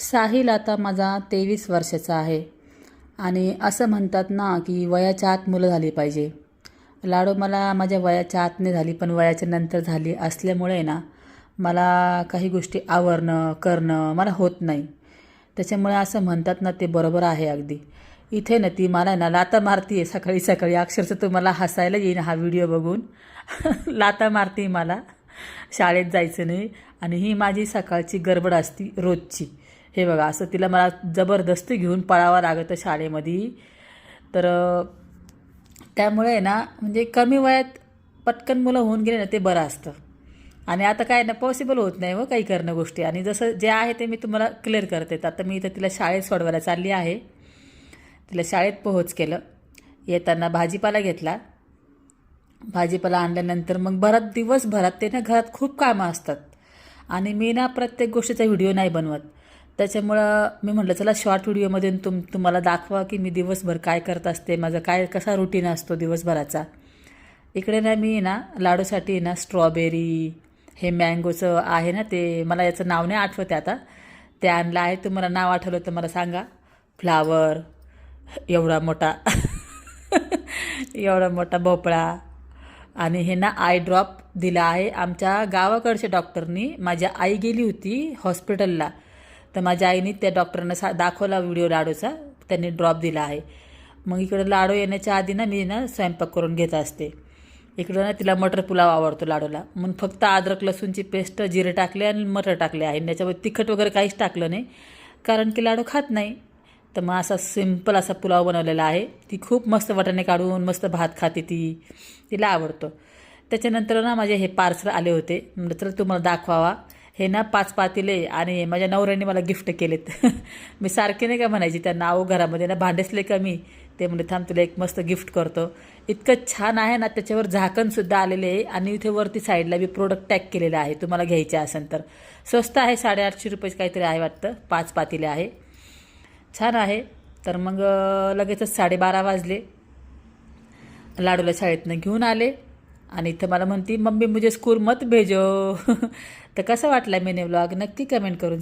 साहिल आता माझा तेवीस वर्षाचा आहे. आणि असं म्हणतात ना की वयाच्या आत मुलं झाली पाहिजे. लाडू मला माझ्या वयाच्या आत नाही झाली पण वयाच्या नंतर झाली असल्यामुळे ना मला काही गोष्टी आवरणं करणं मला होत नाही. त्याच्यामुळे असं म्हणतात ना ते बरोबर आहे अगदी. इथे ना ती मला ना लाता मारती आहे सकाळी सकाळी. अक्षरशः तुम्हाला हसायला येईन हा व्हिडिओ बघून. लाता मारती मला. शाळेत जायचं नाही. आणि ही माझी सकाळची गडबड असती रोजची. हे बघा असं तिला मला जबरदस्ती घेऊन पळावं लागतं शाळेमध्ये. तर त्यामुळे आहे ना म्हणजे कमी वयात पटकन मुलं होऊन गेले ना ते बरं असतं. आणि आता काय ना पॉसिबल होत नाही व काही करणं गोष्टी. आणि जसं जे आहे ते मी तुम्हाला क्लिअर करते. तर आता मी इथं तिला शाळेत सोडवायला चालली आहे. तिला शाळेत पोहोच केलं. येताना भाजीपाला घेतला. भाजीपाला आणल्यानंतर मग भरात दिवसभरात ते ना घरात खूप कामं असतात. आणि मी ना प्रत्येक गोष्टीचा व्हिडिओ नाही बनवत. त्याच्यामुळं मी म्हटलं चला शॉर्ट व्हिडिओमधून तुम तुम्हाला दाखवा की मी दिवसभर काय करत असते माझा काय कसा रुटीन असतो दिवसभराचा. इकडे ना मी ना लाडूसाठी ना स्ट्रॉबेरी हे मँगोचं आहे ना ते मला याचं नाव नाही आठवते आता. ते आणलं आहे तुम्हाला नाव आठवलं तर मला सांगा. फ्लावर एवढा मोठा एवढा मोठा भोपळा. आणि हे ना आय ड्रॉप दिला आहे आमच्या गावाकडच्या डॉक्टरनी माझी आई गेली होती हॉस्पिटलला तर माझ्या आईने त्या डॉक्टरांना सा दाखवला व्हिडिओ लाडूचा. त्यांनी ड्रॉप दिला आहे. मग इकडं लाडू येण्याच्या आधी ना मी ना स्वयंपाक करून घेत असते. इकडं ना तिला मटर पुलाव आवडतो लाडूला. मग फक्त अद्रक लसूणची पेस्ट जिरे टाकले आणि मटर टाकले आहे. त्याच्यावर तिखट वगैरे काहीच टाकलं नाही. कारण की लाडू खात नाही. तर मग असा सिंपल असा पुलाव बनवलेला आहे. ती खूप मस्त वाटाणे काढून मस्त भात खाते ती. तिला आवडतो. त्याच्यानंतर ना माझे हे पार्सल आले होते. म्हटलं तर तुम्हाला दाखवावा. हे ना पाच पातीले आणि माझ्या नवऱ्याने मला गिफ्ट केलेत. मी सारखे नाही का म्हणायची त्यांना आहो घरामध्ये ना भांडेसले कमी ते म्हणजे थांब तुला एक मस्त गिफ्ट करतो. इतकं छान आहे ना त्याच्यावर झाकणसुद्धा आलेले आहे आणि इथे वरती साईडला बी प्रोडक्ट टॅग केलेलं आहे तुम्हाला घ्यायचे असेल तर. स्वस्त आहे साडेआठशे रुपये काहीतरी आहे वाटतं पाच पातीले आहे. छान आहे. तर मग लगेचच साडेबारा वाजले. लाडूला शाळेतनं घेऊन आले. आणि इथं मला म्हणती मम्मी मुझे स्कूल मत भेजो. तर कसं वाटलं मिनी व्लॉग? नक्की कमेंट करून